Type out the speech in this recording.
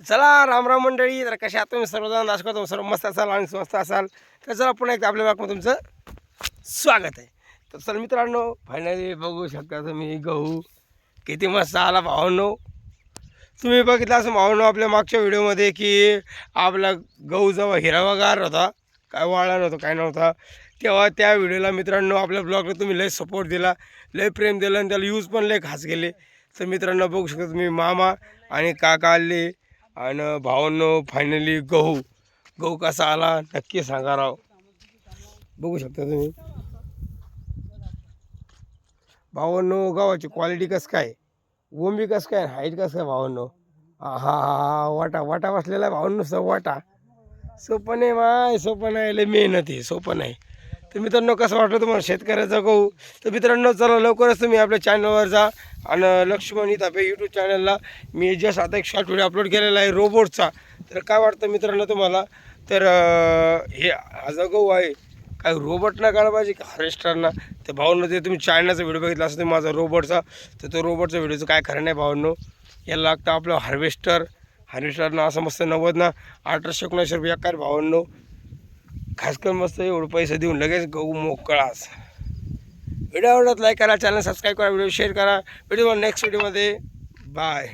चला राम राम मंडळी. तर कशा तुम्ही? सर्वजण दाखवा तुम्ही सर्व मस्त असाल आणि स्वस्त असाल. तर चला पुन्हा एकदा आपल्या बागमध्ये तुमचं स्वागत आहे. तर चल मित्रांनो फायनली बघू शकता तुम्ही गहू किती मस्त आला भावांनो. तुम्ही बघितलं असं भावांनो आपल्या मागच्या व्हिडिओमध्ये की आपला गहू जेव्हा हिरवागार होता काय वाळला नव्हता काय नव्हता तेव्हा त्या व्हिडिओला मित्रांनो आपल्या ब्लॉगला तुम्ही लय सपोर्ट दिला लय प्रेम दिलं आणि त्याला यूज पण लय खास केले तर मित्रांनो बघू शकता तुम्ही मामा आणि काका आले आणि भावांनो फायनली गहू. गहू कसा आला नक्की सांगा राव. बघू शकता तुम्ही. भावांनो गव्हाची क्वालिटी कसं काय? ओंबी कसं काय? हाईट कसं काय भावांनो? हा हा हा वाटा वाटा बसलेला आहे भावांनो स वाटा. सोपं नाही माय सोपं नाही लय मेहनत आहे सोपं नाही. तर मित्रांनो कसं वाटलं तुम्हाला शेतकऱ्याचा गहू? तर मित्रांनो चला लवकरच तुम्ही आपल्या चॅनलवर जा. आणि लक्ष्मणी तापे यूट्यूब चॅनलला मी जस्ट आता एक शॉर्ट व्हिडिओ अपलोड केलेला आहे रोबोटचा तर काय वाटतं मित्रांनो तुम्हाला? तर हे आज गहू आहे. काय रोबोटना काढा पाहिजे का हार्वेस्टरना तर भाऊंनो ते तुम्ही चायनाचा व्हिडिओ बघितला असं तुम्ही माझा रोबोटचा तर तो रोबोटचा व्हिडिओचं काय खरं नाही भाऊंनो? याला लागतं आपलं हार्वेस्टर हार्वेस्टरनं असं मस्त नव्वद ना अठराशे एकोणऐंशी रुपये. काय भावांनो खास करून मस्त एवढं पैसे देऊन लगेच गहू मोकळाच व्हिडिओ आवडत लाईक करा चॅनल सबस्क्राईब करा व्हिडिओ शेअर करा. व्हिडिओ नेक्स्ट व्हिडिओमध्ये बाय